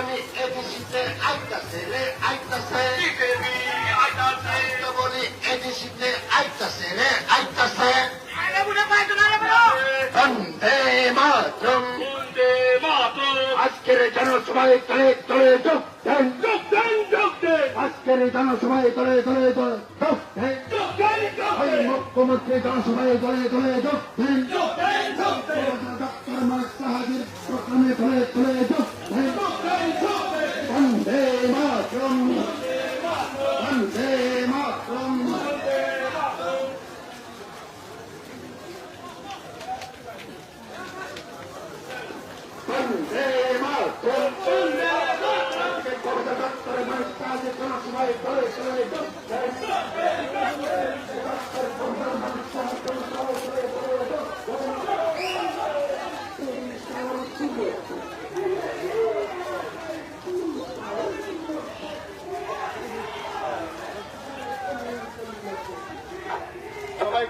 বলি এডিসিতে আইতাছে রে আইতাছে বলি এডিসিতে আইতাছে রে আইতাছে বন্দে মাতরম। আজকের জনসভায় তলে তলে যোগ দেন যোগ দেন যোগ দেন। আজকের জনসভায় তলে তলে যোগ মুখ্যমন্ত্রী জনসভায় তলে তলে যোগ দেন, যোগ মাতরম বন্দে মাতরম বন্দে মাতরম বন্দে মাতরম আজকে কলকাতা ডক্টর মাসাহাজির জনসভায় তলে তলে যোগ দেন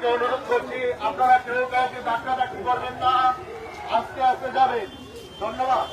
সবাইকে অনুরোধ করছি, আপনারা কেউ কাউকে ধাক্কা ধাক্কি করবেন না। আস্তে আস্তে যাবেন। ধন্যবাদ।